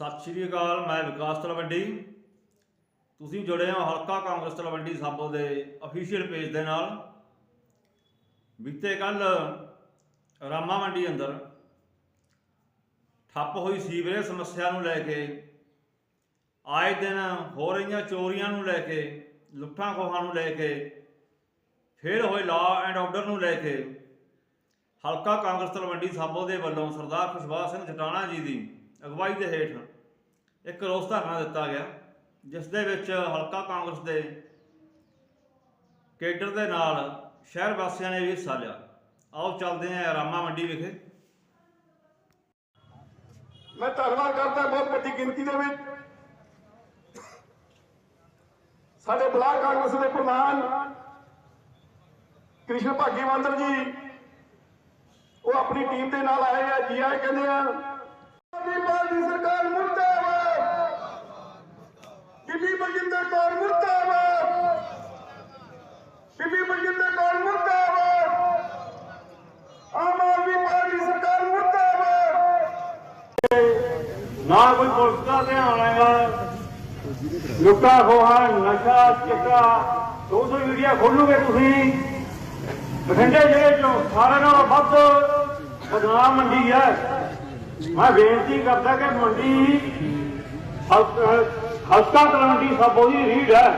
ਸਤਿ ਸ਼੍ਰੀ ਅਕਾਲ, ਮੈਂ ਵਿਕਾਸ ਤਲਵੰਡੀ। ਤੁਸੀਂ ਜੁੜੇ ਹੋ ਹਲਕਾ ਕਾਂਗਰਸ ਤਲਵੰਡੀ ਸਾਬੋ ਦੇ ਅਫੀਸ਼ੀਅਲ ਪੇਜ ਦੇ ਨਾਲ। ਬੀਤੇ ਕੱਲ ਰਾਮਾ ਮੰਡੀ ਅੰਦਰ ਠੱਪ ਹੋਈ ਸੀਵਰੇਜ ਸਮੱਸਿਆ ਨੂੰ ਲੈ ਕੇ, ਆਏ ਦਿਨ ਹੋ ਰਹੀਆਂ ਚੋਰੀਆਂ ਨੂੰ ਲੈ ਕੇ, ਲੁੱਟਾਂ ਖੋਹਾਂ ਨੂੰ ਲੈ ਕੇ ਫੇਲ ਹੋਏ ਲਾਅ ਐਂਡ ਆਰਡਰ ਨੂੰ ਲੈ ਕੇ ਹਲਕਾ ਕਾਂਗਰਸ ਤਲਵੰਡੀ ਸਾਬੋ ਦੇ ਵੱਲੋਂ ਸਰਦਾਰ ਖੁਸ਼ਬਾਹ ਸਿੰਘ ਜਟਾਣਾ ਜੀ ਦੀ ਅਗਵਾਈ ਦੇ ਹੇਠ ਇੱਕ ਰੋਸ ਧਰਨਾ ਦਿੱਤਾ ਗਿਆ, ਜਿਸ ਦੇ ਵਿੱਚ ਹਲਕਾ ਕਾਂਗਰਸ ਦੇ ਕੇਡਰ ਦੇ ਨਾਲ ਸ਼ਹਿਰ ਵਾਸੀਆਂ ਨੇ ਵੀ ਹਿੱਸਾ ਲਿਆ। ਆਓ ਚੱਲਦੇ ਹਾਂ ਰਾਮਾ ਮੰਡੀ ਵਿਖੇ। ਮੈਂ ਧੰਨਵਾਦ ਕਰਦਾ ਬਹੁਤ ਵੱਡੀ ਗਿਣਤੀ ਦੇ ਵਿੱਚ। ਸਾਡੇ ਬਲਾਕ ਕਾਂਗਰਸ ਦੇ ਪ੍ਰਧਾਨ ਕ੍ਰਿਸ਼ਨ ਭਾਗੀ ਜੀ, ਉਹ ਆਪਣੀ ਟੀਮ ਦੇ ਨਾਲ ਆਏ ਆ, ਜੀ ਆਏ ਕਹਿੰਦੇ ਆ ਦੀ ਪਾਰਟੀ ਸਰਕਾਰ ਮੁਰਦਾਬਾਦ। ਬੀਬੀ ਬਲਜਿੰਦਰ ਕੌਰ ਮੁਰਦਾਬਾਦ। ਬੀਬੀ ਬਲਜਿੰਦਰ ਕੌਰ ਮੁਰਦਾਬਾਦ। ਆਮ ਆਦਮੀ ਪਾਰਟੀ ਸਰਕਾਰ ਮੁਰਦਾਬਾਦ। ਨਾ ਕੋਈ ਪੁਲਿਸ ਦਾ ਧਿਆਨ ਹੈਗਾ ਲੁੱਟਾ, ਖੋਹਾ, ਨਸ਼ਾ, ਚਿੱਟਾ ਸੋਸ਼ਲ ਮੀਡੀਆ ਖੋਲੂਗੇ ਤੁਸੀਂ? ਬਠਿੰਡੇ ਜ਼ਿਲ੍ਹੇ ਚੋਂ ਸਾਰਿਆਂ ਨਾਲੋਂ ਵੱਧ ਬਦਨਾਮ ਮੰਡੀ ਹੈ। ਮੈਂ ਬੇਨਤੀ ਕਰਦਾ ਕਿ ਮੰਡੀ ਹਸਤਾ ਤਲਵੰਡੀ ਸਾਬੋ ਦੀ ਰੀੜ ਹੈ।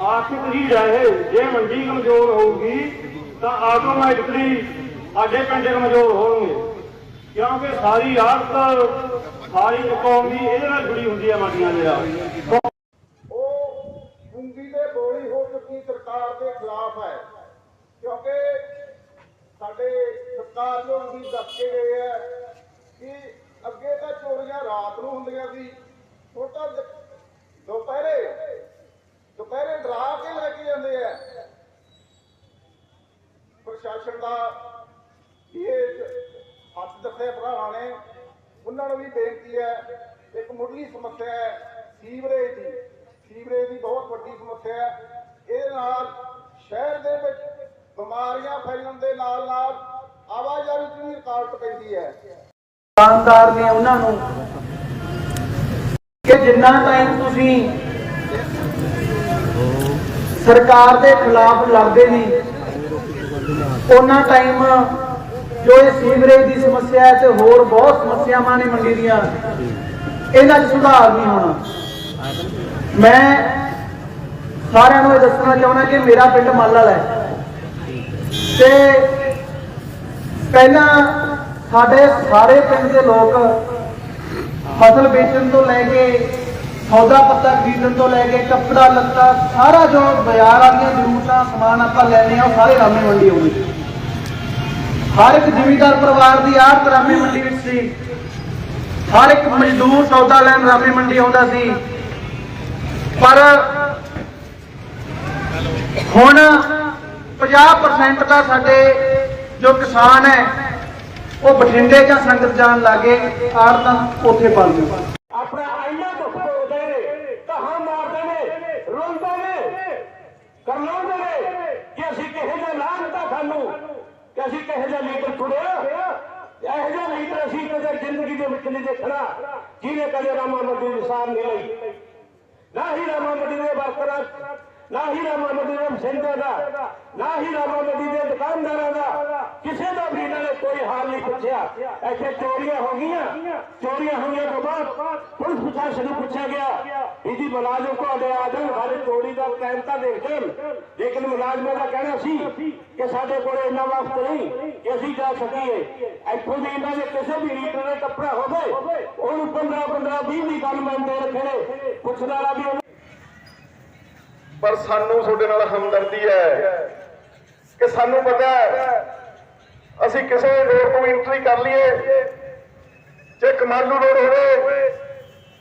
ਆਰਥਿਕ ਰੀੜ ਹੈ ਇਹ। ਜੇ ਮੰਡੀ ਕਮਜ਼ੋਰ ਹੋਊਗੀ, ਤਾਂ ਆਟੋਮੈਟਿਕਲੀ ਸਾਡੇ ਪਿੰਡ ਕਮਜ਼ੋਰ ਹੋਣਗੇ। ਕਿਉਂਕਿ ਸਾਰੀ ਆੜਤ, ਸਾਰੀ ਕੌਮ ਇਹਦੇ ਨਾਲ ਜੁੜੀ ਹੁੰਦੀ ਹੈ ਮੰਡੀਆਂ ਦੇ ਨਾਲ। ਉਹ ਪੂੰਗੀ ਦੇ ਬੋਲੀ ਹੋ ਚੁੱਕੀ ਸਰਕਾਰ ਦੇ ਖਿਲਾਫ ਹੈ। ਕਿਉਂਕਿ ਸਾਡੇ ਸਰਕਾਰ ਨੂੰ ਵੀ ਦੱਸ ਕੇ ਗਏ ਹੈ ਕਿ ਅੱਗੇ ਤਾਂ ਚੋਰੀਆਂ ਰਾਤ ਨੂੰ ਹੁੰਦੀਆਂ ਸੀ। ਛੋਟਾ ਦੁਪਹਿਰੇ ਦੁਪਹਿਰੇ ਡਰਾ ਕੇ ਲੈ ਕੇ ਜਾਂਦੇ ਆ। ਪ੍ਰਸ਼ਾਸਨ ਦਾ ਇਹ ਹੱਥ ਦੱਸੇ ਭਰਾਵਾਂ ਨੇ, ਉਹਨਾਂ ਨੂੰ ਵੀ ਬੇਨਤੀ ਹੈ, ਇੱਕ ਮੁੱਢਲੀ ਸਮੱਸਿਆ ਹੈ, ਸੀਵਰੇਜ ਦੀ। ਸੀਵਰੇਜ ਦੀ ਬਹੁਤ ਵੱਡੀ ਸਮੱਸਿਆ ਹੈ। ਇਹਦੇ ਨਾਲ ਸ਼ਹਿਰ ਦੇ ਵਿੱਚ ਬਿਮਾਰੀਆਂ ਫੈਲਣ ਦੇ ਨਾਲ ਨਾਲ ਆਵਾਜਾਈ 'ਚ ਵੀ ਰੁਕਾਵਟ ਪੈਂਦੀ ਹੈ। ਦੁਕਾਨਦਾਰ ਨੇ ਉਹਨਾਂ ਨੂੰ ਕਿ ਜਿੰਨਾ ਟਾਈਮ ਤੁਸੀਂ ਸਰਕਾਰ ਦੇ ਖਿਲਾਫ ਲੜਦੇ ਨਹੀਂ ਉਹਨਾਂ ਟਾਈਮ ਜੋ ਇਹ ਸੀਵਰੇਜ ਦੀ ਸਮੱਸਿਆ ਹੈ ਤੇ ਹੋਰ ਬਹੁਤ ਸਮੱਸਿਆਵਾਂ ਨੇ ਮੰਡੀ ਦੀਆਂ, ਇਹਨਾਂ 'ਚ ਸੁਧਾਰ ਨਹੀਂ ਹੋਣਾ। ਮੈਂ ਸਾਰਿਆਂ ਨੂੰ ਇਹ ਦੱਸਣਾ ਚਾਹੁੰਦਾ ਕਿ ਮੇਰਾ ਪਿੰਡ ਮਾਲਲ ਹੈ। ਤੇ ਪਹਿਲਾਂ ਸਾਡੇ ਸਾਰੇ ਪਿੰਡ ਦੇ ਲੋਕ ਫਸਲ ਵੇਚਣ ਤੋਂ ਲੈ ਕੇ ਸੌਦਾ ਪੱਤਾ ਖਰੀਦਣ ਤੋਂ ਲੈ ਕੇ ਕੱਪੜਾ, ਲੱਤਾ, ਸਾਰਾ ਜੋ ਬਾਜ਼ਾਰ ਵਾਲੀਆਂ ਜ਼ਰੂਰਤਾਂ, ਸਮਾਨ ਆਪਾਂ ਲੈਣੇ ਆ ਉਹ ਸਾਰੇ ਰਾਮੇ ਮੰਡੀ ਆਉਂਦੇ ਹਰ ਇੱਕ ਜ਼ਿਮੀਦਾਰ ਪਰਿਵਾਰ ਦੀ ਆੜਤ ਰਾਮੇ ਮੰਡੀ ਵਿੱਚ ਸੀ। ਹਰ ਇੱਕ ਮਜ਼ਦੂਰ ਸੌਦਾ ਲੈਣ ਰਾਮੇ ਮੰਡੀ ਆਉਂਦਾ ਸੀ। ਪਰ ਹੁਣ 50% ਦਾ ਸਾਡੇ ਜੋ ਕਿਸਾਨ ਹੈ ਉਹ ਬਠਿੰਡੇ ਜਾਂ ਸੰਗਤ ਜਾਣ ਲੱਗੇ ਆੜਤਾਂ ਉੱਥੇ ਪਲ ਆਪਣਾ ਆਈਨਾ ਦੁੱਖ ਭੋਗਦੇ ਨੇ ਕਹਾਂ ਮਾਰਦੇ ਨੇ, ਰੋਂਦੇ ਨੇ ਕਰਲਾਉਂਦੇ ਨੇ ਕਿ ਅਸੀਂ ਕਿਹੋ ਜਿਹਾ ਲਾਭ ਦਿੱਤਾ ਸਾਨੂੰ, ਕਿ ਅਸੀਂ ਕਿਹੋ ਜਿਹਾ ਲੀਡਰ ਚੁਣਿਆ ਇਹੋ ਜਿਹਾ ਲੀਡਰ ਅਸੀਂ ਕਦੇ ਜ਼ਿੰਦਗੀ ਦੇ ਵਿੱਚ ਨਹੀਂ ਦੇਖਣਾ, ਜਿਹਨੇ ਕਦੇ ਰਾਮਾ ਮੰਡੀ ਦੀ ਸਾਰ ਨਹੀਂ ਲਈ। ਨਾ ਹੀ ਰਾਮਾ ਮੰਡੀ ਦੇ ਵਰਕਰਾਂ ਨਾ ਹੀ ਰਾਮਾ ਮੰਡੀ ਦੇ ਦਾ ਨਾ ਹੀ ਰਾਮਾ ਮੰਡੀ ਦੁਕਾਨਦਾਰਾਂ ਦਾ। ਕਿਸੇ ਦਾ ਵੀ ਇਹਨਾਂ ਨੇ ਕੋਈ ਹਾਲ ਨਹੀਂ ਪੁੱਛਿਆ। ਇੱਥੇ ਚੋਰੀਆਂ ਹੋ ਗਈਆਂ। ਚੋਰੀਆਂ ਹੋਈਆਂ ਤੋਂ ਬਾਅਦ ਪੁਲਿਸ ਪ੍ਰਸ਼ਾਸਨ ਨੂੰ ਪੁੱਛਿਆ ਗਿਆ, ਇਹਦੀ ਮੁਲਾਜ਼ਮ ਤੁਹਾਡੇ ਆ ਜਾਣ ਚੋਰੀ ਦਾ ਟਾਈਮ ਤਾਂ ਦੇਖ ਲੇਕਿਨ ਮੁਲਾਜ਼ਮਾਂ ਦਾ ਕਹਿਣਾ ਸੀ ਕਿ ਸਾਡੇ ਕੋਲ ਇੰਨਾ ਵਕਤ ਨਹੀਂ ਕਿ ਅਸੀਂ ਜਾ ਸਕੀਏ। ਇੱਥੋਂ ਦੇ ਇਹਨਾਂ ਦੇ ਕਿਸੇ ਵੀ ਲੀਡਰ ਦਾ ਟੱਪੜਾ ਹੋਵੇ, ਉਹਨੂੰ 15 15 20 ਦੀ ਗੱਲ ਮੰਨਦੇ ਰੱਖਣੇ ਪੁੱਛਣ ਵਾਲਾ ਵੀ ਪਰ ਸਾਨੂੰ ਤੁਹਾਡੇ ਨਾਲ ਹਮਦਰਦੀ ਹੈ ਕਿ ਸਾਨੂੰ ਪਤਾ ਹੈ, ਅਸੀਂ ਕਿਸੇ ਰੋਡ ਤੋਂ ਐਂਟਰੀ ਕਰ ਲਈਏ। ਚਾਹੇ ਕਮਾਲੂ ਰੋਡ ਹੋਵੇ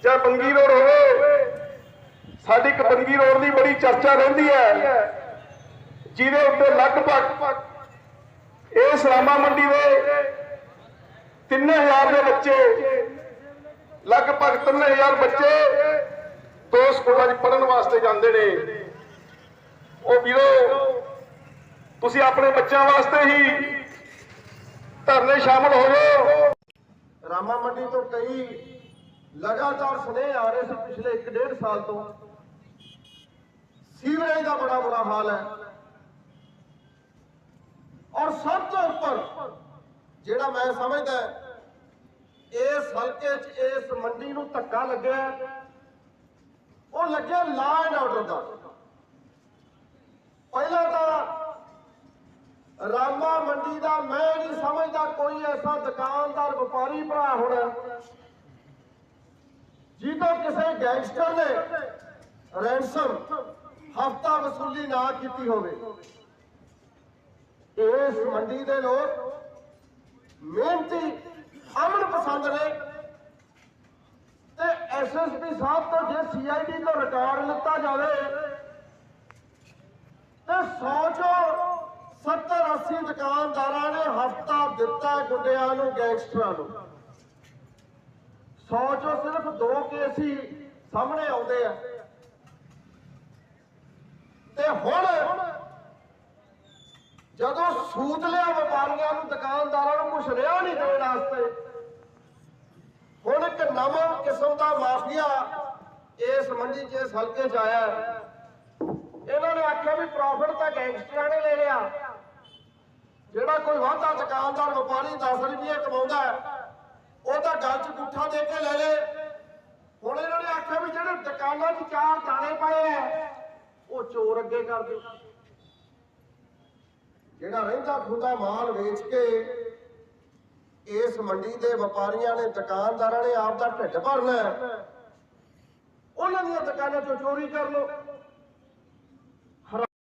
ਚਾਹੇ ਬੰਗੀ ਰੋਡ ਹੋਵੇ, ਸਾਡੀ ਇੱਕ ਬੰਗੀ ਰੋਡ ਦੀ ਬੜੀ ਚਰਚਾ ਰਹਿੰਦੀ ਹੈ, ਜਿਹਦੇ ਉੱਤੇ ਲਗਭਗ ਇਸ ਰਾਮਾ ਮੰਡੀ ਦੇ 3000 ਦੇ ਬੱਚੇ, ਲਗਭਗ 3000 ਬੱਚੇ ਦੋ ਸਕੂਲਾਂ 'ਚ ਪੜ੍ਹਨ ਵਾਸਤੇ ਜਾਂਦੇ ਨੇ। ਉਹ ਵੀਰੋ, ਤੁਸੀਂ ਆਪਣੇ ਬੱਚਿਆਂ ਵਾਸਤੇ ਹੀ ਧਰਨੇ ਸ਼ਾਮਲ ਹੋਵੋ ਰਾਮਾ ਮੰਡੀ ਤੋਂ ਕਈ ਲਗਾਤਾਰ ਸੁਨੇਹੇ ਆ ਰਹੇ ਸੀ ਪਿਛਲੇ 1.5 ਸਾਲ ਤੋਂ। ਸੀਵਰੇਜ ਦਾ ਬੜਾ ਬੁਰਾ ਹਾਲ ਹੈ। ਔਰ ਸਭ ਤੋਂ ਉੱਪਰ ਜਿਹੜਾ ਮੈਂ ਸਮਝਦਾ ਇਸ ਹਲਕੇ 'ਚ ਇਸ ਮੰਡੀ ਨੂੰ ਧੱਕਾ ਲੱਗਿਆ ਉਹ ਲੱਗਿਆ ਲਾ ਐਂਡ ਆਰਡਰ ਦਾ ਪਹਿਲਾਂ ਤਾਂ ਰਾਮਾ ਮੰਡੀ ਦਾ ਮੈਂ ਨਹੀਂ ਸਮਝਦਾ ਕੋਈ ਐਸਾ ਦੁਕਾਨਦਾਰ, ਵਪਾਰੀ ਭਰਾ ਹੋਣਾ। ਜਿਹਦੋਂ ਕਿਸੇ ਗੈਂਗਸਟਰ ਨੇ ਰੈਂਸਮ ਹਫਤਾ ਵਸੂਲੀ ਨਾ ਕੀਤੀ ਹੋਵੇ। ਇਸ ਮੰਡੀ ਦੇ ਲੋਕ ਮਿਹਨਤੀ, ਅਮਨ ਪਸੰਦ ਨੇ। ਤੇ ਐਸਐਸਪੀ ਸਾਹਿਬ ਤੋਂ ਜੇ ਸੀਆਈਡੀ ਤੋਂ ਰਿਕਾਰਡ ਲਿੱਤਾ ਜਾਵੇ, ਤੇ 100 ਚੋਂ 70 80 ਦੁਕਾਨਦਾਰਾਂ ਨੇ ਹਫਤਾ ਦਿੱਤਾ ਗੁੰਡਿਆਂ ਨੂੰ, ਗੈਂਗਸਟਰਾਂ ਨੂੰ। 100 ਚੋਂ ਸਿਰਫ ਦੋ ਕੇਸ ਹੀ ਸਾਹਮਣੇ ਆਉਂਦੇ ਆ। ਤੇ ਹੁਣ ਜਦੋਂ ਸੂਤ ਲਿਆ ਵਪਾਰੀਆਂ ਨੂੰ, ਦੁਕਾਨਦਾਰਾਂ ਨੂੰ ਕੁਛ ਰਿਹਾ ਨਹੀਂ ਦੇਣ ਵਾਸਤੇ, ਹੁਣ ਇੱਕ ਨਵਾਂ ਕਿਸਮ ਦਾ ਮਾਫੀਆ ਇਸ ਮੰਡੀ 'ਚ ਇਸ ਹਲਕੇ 'ਚ ਆਇਆ। ਇਹਨਾਂ ਨੇ ਆਖਿਆ ਵੀ ਪ੍ਰੋਫਿਟ ਤਾਂ ਗੈਂਗਸਟਰਾਂ ਨੇ ਲੈ ਲਿਆ। ਜਿਹੜਾ ਕੋਈ ਵਾਧਾ ਦੁਕਾਨਦਾਰ, ਵਪਾਰੀ 10 ਰੁਪਏ ਕਮਾਉਂਦਾ ਹੈ ਗੱਲ 'ਚ ਗੁੱਠਾ ਦੇ ਕੇ ਲੈ ਲੇ। ਹੁਣ ਇਹਨਾਂ ਨੇ ਆਖਿਆ ਵੀ ਜਿਹੜੇ ਦੁਕਾਨਾਂ 'ਚ ਚਾਰ ਦਾਣੇ ਪਏ ਐ ਉਹ ਚੋਰ ਅੱਗੇ ਕਰ ਦਿਓ। ਜਿਹੜਾ ਰਹਿੰਦਾ ਖੁੰਦਾ ਮਾਲ ਵੇਚ ਕੇ ਇਸ ਮੰਡੀ ਦੇ ਵਪਾਰੀਆਂ ਨੇ ਦੁਕਾਨਦਾਰਾਂ ਨੇ ਆਪ ਦਾ ਢਿੱਡ ਭਰਨਾ ਉਹਨਾਂ ਦੀਆਂ ਦੁਕਾਨਾਂ 'ਚੋਂ ਚੋਰੀ ਕਰ ਲਓ।